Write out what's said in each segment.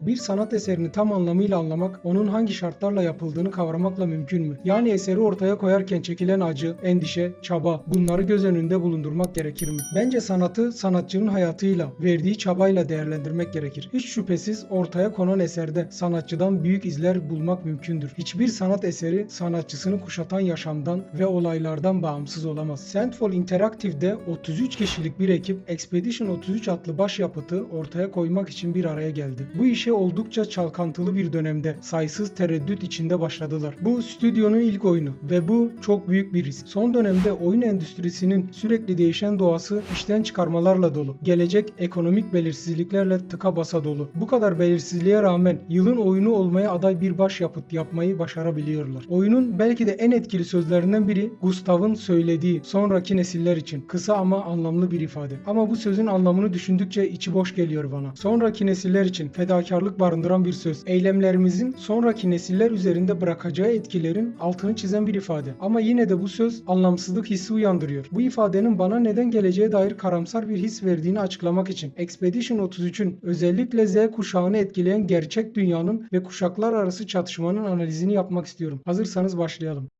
Bir sanat eserini tam anlamıyla anlamak, onun hangi şartlarla yapıldığını kavramakla mümkün mü? Yani eseri ortaya koyarken çekilen acı, endişe, çaba bunları göz önünde bulundurmak gerekir mi? Bence sanatı sanatçının hayatıyla, verdiği çabayla değerlendirmek gerekir. Hiç şüphesiz ortaya konan eserde sanatçıdan büyük izler bulmak mümkündür. Hiçbir sanat eseri sanatçısını kuşatan yaşamdan ve olaylardan bağımsız olamaz. Sandfall Interactive'de 33 kişilik bir ekip Expedition 33 adlı başyapıtı ortaya koymak için bir araya geldi. Bu işe oldukça çalkantılı bir dönemde sayısız tereddüt içinde başladılar. Bu stüdyonun ilk oyunu ve bu çok büyük bir risk. Son dönemde oyun endüstrisinin sürekli değişen doğası işten çıkarmalarla dolu. Gelecek ekonomik belirsizliklerle tıka basa dolu. Bu kadar belirsizliğe rağmen yılın oyunu olmaya aday bir başyapıt yapmayı başarabiliyorlar. Oyunun belki de en etkili sözlerinden biri Gustav'ın söylediği sonraki nesiller için kısa ama anlamlı bir ifade. Ama bu sözün anlamını düşündükçe içi boş geliyor bana. Sonraki nesiller için fedakarlık barındıran bir söz. Eylemlerimizin sonraki nesiller üzerinde bırakacağı etkilerin altını çizen bir ifade. Ama yine de bu söz anlamsızlık hissi uyandırıyor. Bu ifadenin bana neden geleceğe dair karamsar bir his verdiğini açıklamak için Expedition 33'ün özellikle Z kuşağını etkileyen gerçek dünyanın ve kuşaklar arası çatışmanın analizini yapmak istiyorum. Hazırsanız başlayalım.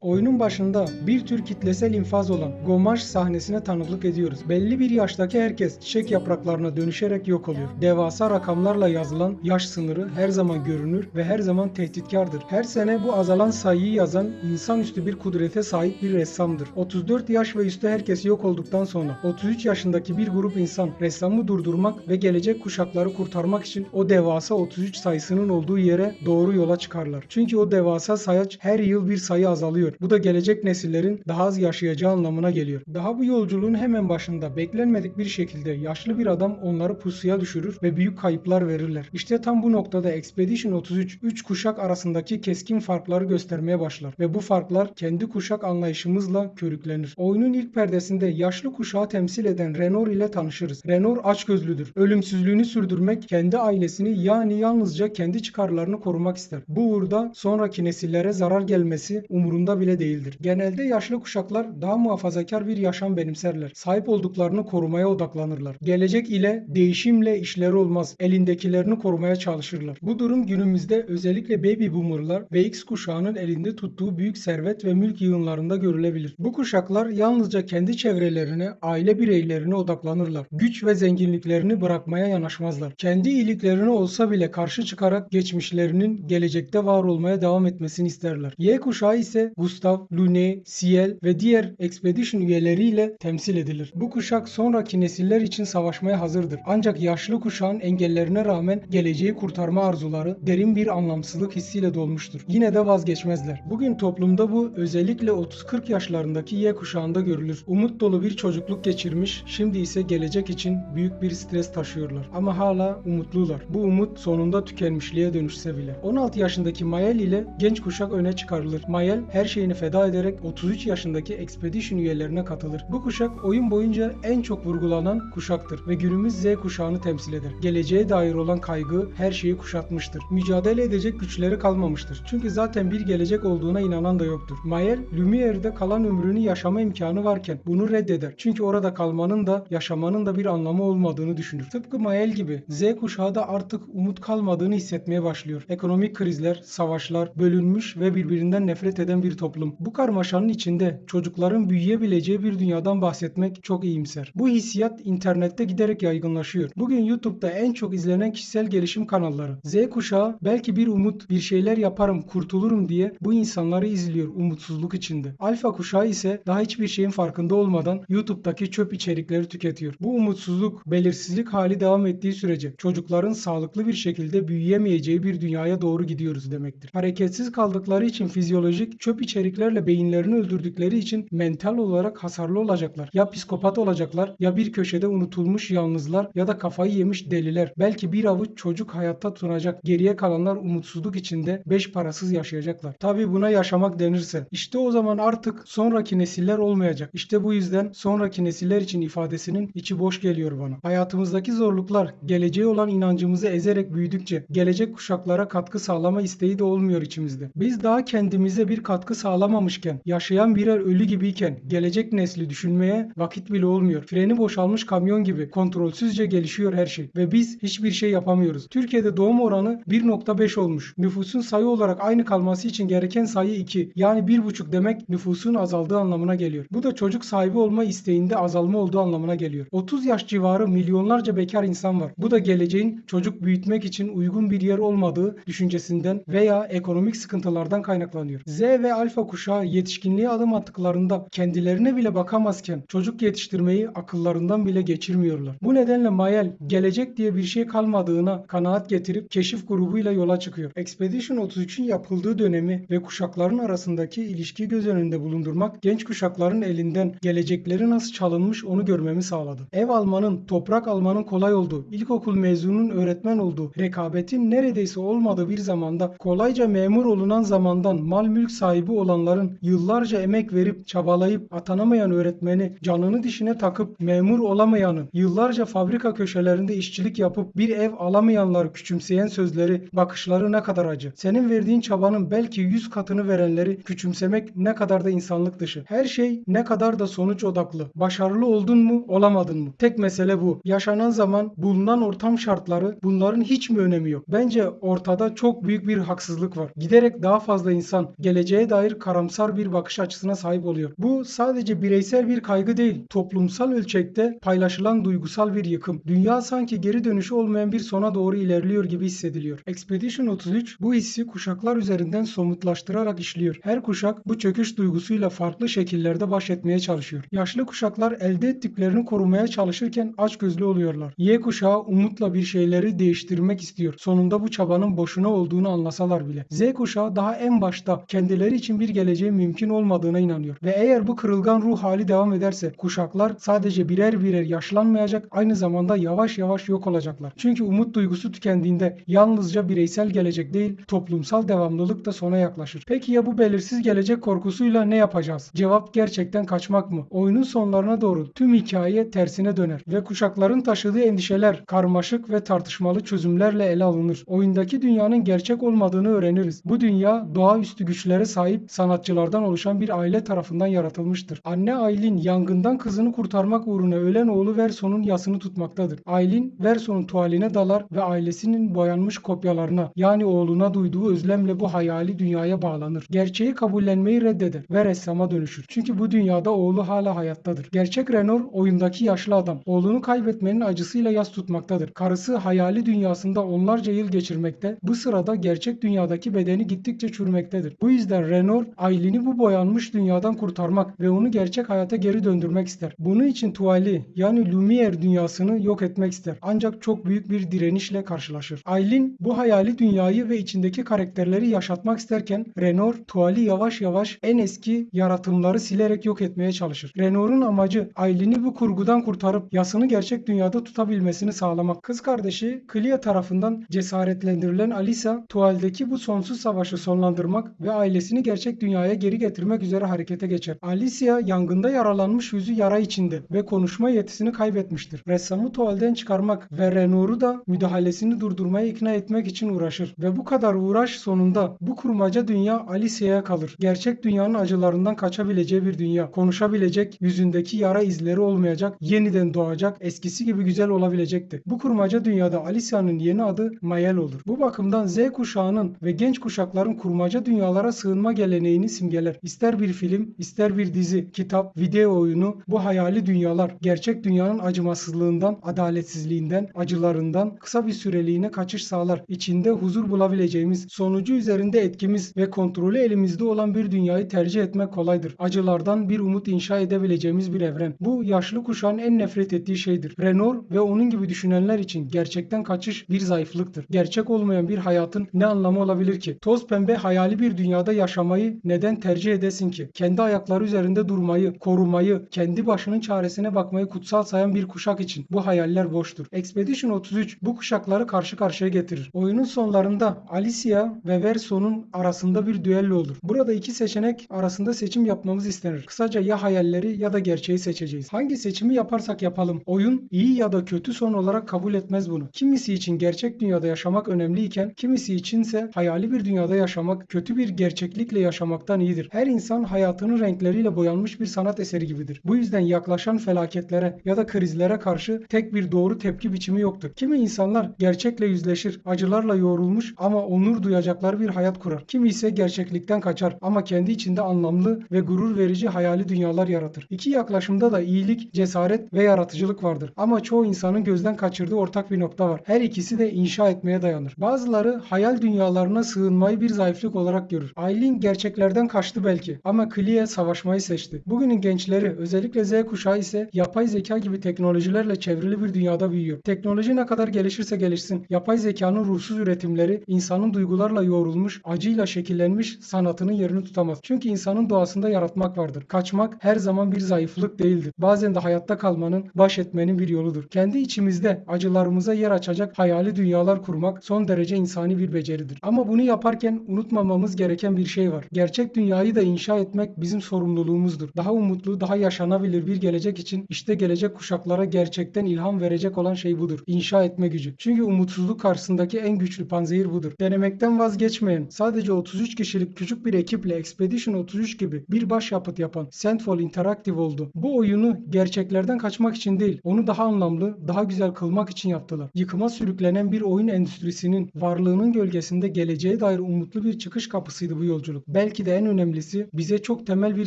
Oyunun başında bir tür kitlesel infaz olan Gomaj sahnesine tanıklık ediyoruz. Belli bir yaştaki herkes çiçek yapraklarına dönüşerek yok oluyor. Devasa rakamlarla yazılan yaş sınırı her zaman görünür ve her zaman tehditkardır. Her sene bu azalan sayıyı yazan insanüstü bir kudrete sahip bir ressamdır. 34 yaş ve üstü herkes yok olduktan sonra 33 yaşındaki bir grup insan ressamı durdurmak ve gelecek kuşakları kurtarmak için o devasa 33 sayısının olduğu yere doğru yola çıkarlar. Çünkü o devasa sayaç her yıl bir sayı azalıyor. Bu da gelecek nesillerin daha az yaşayacağı anlamına geliyor. Daha bu yolculuğun hemen başında beklenmedik bir şekilde yaşlı bir adam onları pusuya düşürür ve büyük kayıplar verirler. İşte tam bu noktada Expedition 33 3 kuşak arasındaki keskin farkları göstermeye başlar ve bu farklar kendi kuşak anlayışımızla körüklenir. Oyunun ilk perdesinde yaşlı kuşağı temsil eden Renor ile tanışırız. Renor açgözlüdür. Ölümsüzlüğünü sürdürmek, kendi ailesini yani yalnızca kendi çıkarlarını korumak ister. Bu uğurda sonraki nesillere zarar gelmesi umurunda bile değildir. Genelde yaşlı kuşaklar daha muhafazakar bir yaşam benimserler. Sahip olduklarını korumaya odaklanırlar. Gelecek ile değişimle işleri olmaz. Elindekilerini korumaya çalışırlar. Bu durum günümüzde özellikle baby boomerlar ve X kuşağının elinde tuttuğu büyük servet ve mülk yığınlarında görülebilir. Bu kuşaklar yalnızca kendi çevrelerine, aile bireylerine odaklanırlar. Güç ve zenginliklerini bırakmaya yanaşmazlar. Kendi iyiliklerine olsa bile karşı çıkarak geçmişlerinin gelecekte var olmaya devam etmesini isterler. Y kuşağı ise Gustav, Lune, Ciel ve diğer Expedition üyeleriyle temsil edilir. Bu kuşak sonraki nesiller için savaşmaya hazırdır. Ancak yaşlı kuşağın engellerine rağmen geleceği kurtarma arzuları derin bir anlamsızlık hissiyle dolmuştur. Yine de vazgeçmezler. Bugün toplumda bu özellikle 30-40 yaşlarındaki Y kuşağında görülür. Umut dolu bir çocukluk geçirmiş, şimdi ise gelecek için büyük bir stres taşıyorlar. Ama hala umutlular. Bu umut sonunda tükenmişliğe dönüşse bile. 16 yaşındaki Mayel ile genç kuşak öne çıkarılır. Mayel her şeyini feda ederek 33 yaşındaki Expedition üyelerine katılır. Bu kuşak oyun boyunca en çok vurgulanan kuşaktır ve günümüz Z kuşağını temsil eder. Geleceğe dair olan kaygı her şeyi kuşatmıştır. Mücadele edecek güçleri kalmamıştır. Çünkü zaten bir gelecek olduğuna inanan da yoktur. Mayel, Lumiere'de kalan ömrünü yaşama imkanı varken bunu reddeder. Çünkü orada kalmanın da yaşamanın da bir anlamı olmadığını düşünür. Tıpkı Mayel gibi Z kuşağı da artık umut kalmadığını hissetmeye başlıyor. Ekonomik krizler, savaşlar, bölünmüş ve birbirinden nefret eden bir toplum. Bu karmaşanın içinde çocukların büyüyebileceği bir dünyadan bahsetmek çok iyimser. Bu hissiyat internette giderek yaygınlaşıyor. Bugün YouTube'da en çok izlenen kişisel gelişim kanalları. Z kuşağı belki bir umut, bir şeyler yaparım, kurtulurum diye bu insanları izliyor umutsuzluk içinde. Alfa kuşağı ise daha hiçbir şeyin farkında olmadan YouTube'daki çöp içerikleri tüketiyor. Bu umutsuzluk, belirsizlik hali devam ettiği sürece çocukların sağlıklı bir şekilde büyüyemeyeceği bir dünyaya doğru gidiyoruz demektir. Hareketsiz kaldıkları için fizyolojik çöp içeriklerle beyinlerini öldürdükleri için mental olarak hasarlı olacaklar. Ya psikopat olacaklar ya bir köşede unutulmuş yalnızlar ya da kafayı yemiş deliler. Belki bir avuç çocuk hayatta tutunacak. Geriye kalanlar umutsuzluk içinde beş parasız yaşayacaklar. Tabi buna yaşamak denirse. İşte o zaman artık sonraki nesiller olmayacak. İşte bu yüzden sonraki nesiller için ifadesinin içi boş geliyor bana. Hayatımızdaki zorluklar geleceğe olan inancımızı ezerek büyüdükçe gelecek kuşaklara katkı sağlama isteği de olmuyor içimizde. Biz daha kendimize bir katkı sağlamamışken, yaşayan birer ölü gibiyken, gelecek nesli düşünmeye vakit bile olmuyor. Freni boşalmış kamyon gibi kontrolsüzce gelişiyor her şey ve biz hiçbir şey yapamıyoruz. Türkiye'de doğum oranı 1.5 olmuş. Nüfusun sayı olarak aynı kalması için gereken sayı 2. Yani 1.5 demek nüfusun azaldığı anlamına geliyor. Bu da çocuk sahibi olma isteğinde azalma olduğu anlamına geliyor. 30 yaş civarı milyonlarca bekar insan var. Bu da geleceğin çocuk büyütmek için uygun bir yer olmadığı düşüncesinden veya ekonomik sıkıntılardan kaynaklanıyor. Z ve alfa kuşağı yetişkinliğe adım attıklarında kendilerine bile bakamazken çocuk yetiştirmeyi akıllarından bile geçirmiyorlar. Bu nedenle Mayel gelecek diye bir şey kalmadığına kanaat getirip keşif grubuyla yola çıkıyor. Expedition 33'ün yapıldığı dönemi ve kuşakların arasındaki ilişkiyi göz önünde bulundurmak genç kuşakların elinden gelecekleri nasıl çalınmış onu görmemi sağladı. Ev almanın, toprak almanın kolay olduğu, ilkokul mezununun öğretmen olduğu, rekabetin neredeyse olmadığı bir zamanda kolayca memur olunan zamandan mal mülk sahibi olanların yıllarca emek verip çabalayıp atanamayan öğretmeni canını dişine takıp memur olamayanın yıllarca fabrika köşelerinde işçilik yapıp bir ev alamayanları küçümseyen sözleri, bakışları ne kadar acı. Senin verdiğin çabanın belki 100 katını verenleri küçümsemek ne kadar da insanlık dışı. Her şey ne kadar da sonuç odaklı. Başarılı oldun mu, olamadın mı? Tek mesele bu. Yaşanan zaman, bulunan ortam şartları bunların hiç mi önemi yok? Bence ortada çok büyük bir haksızlık var. Giderek daha fazla insan geleceğe dair karamsar bir bakış açısına sahip oluyor. Bu sadece bireysel bir kaygı değil, toplumsal ölçekte paylaşılan duygusal bir yıkım. Dünya sanki geri dönüşü olmayan bir sona doğru ilerliyor gibi hissediliyor. Expedition 33 bu hissi kuşaklar üzerinden somutlaştırarak işliyor. Her kuşak bu çöküş duygusuyla farklı şekillerde baş etmeye çalışıyor. Yaşlı kuşaklar elde ettiklerini korumaya çalışırken açgözlü oluyorlar. Y kuşağı umutla bir şeyleri değiştirmek istiyor. Sonunda bu çabanın boşuna olduğunu anlasalar bile. Z kuşağı daha en başta kendileri için bir geleceğin mümkün olmadığına inanıyor. Ve eğer bu kırılgan ruh hali devam ederse kuşaklar sadece birer birer yaşlanmayacak aynı zamanda yavaş yavaş yok olacaklar. Çünkü umut duygusu tükendiğinde yalnızca bireysel gelecek değil toplumsal devamlılık da sona yaklaşır. Peki ya bu belirsiz gelecek korkusuyla ne yapacağız? Cevap gerçekten kaçmak mı? Oyunun sonlarına doğru tüm hikaye tersine döner ve kuşakların taşıdığı endişeler karmaşık ve tartışmalı çözümlerle ele alınır. Oyundaki dünyanın gerçek olmadığını öğreniriz. Bu dünya doğaüstü güçlere sahip sanatçılardan oluşan bir aile tarafından yaratılmıştır. Anne Aylin yangından kızını kurtarmak uğruna ölen oğlu Verson'un yasını tutmaktadır. Aylin Verson'un tuvaline dalar ve ailesinin boyanmış kopyalarına yani oğluna duyduğu özlemle bu hayali dünyaya bağlanır. Gerçeği kabullenmeyi reddeder ve ressama dönüşür. Çünkü bu dünyada oğlu hala hayattadır. Gerçek Renor oyundaki yaşlı adam. Oğlunu kaybetmenin acısıyla yas tutmaktadır. Karısı hayali dünyasında onlarca yıl geçirmekte. Bu sırada gerçek dünyadaki bedeni gittikçe çürümektedir. Bu yüzden Renor Aylin'i bu boyanmış dünyadan kurtarmak ve onu gerçek hayata geri döndürmek ister. Bunun için tuvali yani Lumière dünyasını yok etmek ister. Ancak çok büyük bir direnişle karşılaşır. Aylin bu hayali dünyayı ve içindeki karakterleri yaşatmak isterken Renor tuvali yavaş yavaş en eski yaratımları silerek yok etmeye çalışır. Renor'un amacı Aylin'i bu kurgudan kurtarıp yasını gerçek dünyada tutabilmesini sağlamak. Kız kardeşi Clea tarafından cesaretlendirilen Alisa tuvaldeki bu sonsuz savaşı sonlandırmak ve ailesini gerçek dünyaya geri getirmek üzere harekete geçer. Alicia yangında yaralanmış yüzü yara içinde ve konuşma yetisini kaybetmiştir. Ressamı tuvalden çıkarmak ve Renor'u da müdahalesini durdurmaya ikna etmek için uğraşır. Ve bu kadar uğraş sonunda bu kurmaca dünya Alicia'ya kalır. Gerçek dünyanın acılarından kaçabileceği bir dünya. Konuşabilecek, yüzündeki yara izleri olmayacak, yeniden doğacak, eskisi gibi güzel olabilecekti. Bu kurmaca dünyada Alicia'nın yeni adı Mayel olur. Bu bakımdan Z kuşağının ve genç kuşakların kurmaca dünyalara sığınma geleneğini simgeler. İster bir film, ister bir dizi, kitap, video oyunu bu hayali dünyalar gerçek dünyanın acımasızlığından, adaletsizliğinden, acılarından kısa bir süreliğine kaçış sağlar. İçinde huzur bulabileceğimiz, sonucu üzerinde etkimiz ve kontrolü elimizde olan bir dünyayı tercih etmek kolaydır. Acılardan bir umut inşa edebileceğimiz bir evren. Bu yaşlı kuşağın en nefret ettiği şeydir. Renor ve onun gibi düşünenler için gerçekten kaçış bir zayıflıktır. Gerçek olmayan bir hayatın ne anlamı olabilir ki? Toz pembe hayali bir dünyada yaşamayı neden tercih edesin ki? Kendi ayakları üzerinde durmayı, korumayı, kendi başının çaresine bakmayı kutsal sayan bir kuşak için bu hayaller boştur. Expedition 33 bu kuşakları karşı karşıya getirir. Oyunun sonlarında Alicia ve Verso'nun arasında bir düello olur. Burada iki seçenek arasında seçim yapmamız istenir. Kısaca ya hayalleri ya da gerçeği seçeceğiz. Hangi seçimi yaparsak yapalım oyun iyi ya da kötü son olarak kabul etmez bunu. Kimisi için gerçek dünyada yaşamak önemliyken kimisi içinse hayali bir dünyada yaşamak, kötü bir gerçeklikle yaşamaktan iyidir. Her insan hayatının renkleriyle boyanmış bir sanat eseri gibidir. Bu yüzden yaklaşan felaketlere ya da krizlere karşı tek bir doğru tepki biçimi yoktur. Kimi insanlar gerçekle yüzleşir, acılarla yoğrulmuş ama onur duyacakları bir hayat kurar. Kimi ise gerçeklikten kaçar ama kendi içinde anlamlı ve gurur verici hayali dünyalar yaratır. İki yaklaşımda da iyilik, cesaret ve yaratıcılık vardır. Ama çoğu insanın gözden kaçırdığı ortak bir nokta var. Her ikisi de inşa etmeye dayanır. Bazıları hayal dünyalarına sığınmayı bir zayıflık olarak görür. Aileen gerçeklerden kaçtı belki ama Clee'ye savaşmayı seçti. Bugünün gençleri özellikle Z kuşağı ise yapay zeka gibi teknolojilerle çevrili bir dünyada büyüyor. Teknoloji ne kadar gelişirse gelişsin yapay zekanın ruhsuz üretimleri insanın duygularla yoğrulmuş, acıyla şekillenmiş sanatının yerini tutamaz. Çünkü insanın doğasında yaratmak vardır. Kaçmak her zaman bir zayıflık değildir. Bazen de hayatta kalmanın, baş etmenin bir yoludur. Kendi içimizde acılarımıza yer açacak hayali dünyalar kurmak son derece insani bir beceridir. Ama bunu yaparken unutmamamız gereken bir şey var. Gerçek dünyayı da inşa etmek bizim sorumluluğumuzdur. Daha umutlu, daha yaşanabilir bir gelecek için işte gelecek kuşaklara gerçekten ilham verecek olan şey budur. İnşa etme gücü. Çünkü umutsuzluk karşısındaki en güçlü panzehir budur. Denemekten vazgeçmeyen, sadece 33 kişilik küçük bir ekiple Expedition 33 gibi bir başyapıt yapan Sandfall Interactive oldu. Bu oyunu gerçeklerden kaçmak için değil, onu daha anlamlı, daha güzel kılmak için yaptılar. Yıkıma sürüklenen bir oyun endüstrisinin varlığının gölgesinde geleceğe dair umutlu bir çıkış kapısıydı bu yolculuk. Belki de en önemlisi bize çok temel bir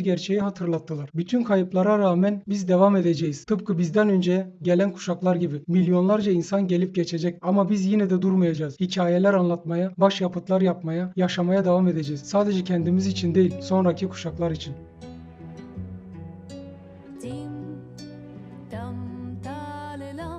gerçeği hatırlattılar. Bütün kayıplara rağmen biz devam edeceğiz. Tıpkı bizden önce gelen kuşaklar gibi. Milyonlarca insan gelip geçecek ama biz yine de durmayacağız. Hikayeler anlatmaya, başyapıtlar yapmaya, yaşamaya devam edeceğiz. Sadece kendimiz için değil, sonraki kuşaklar için.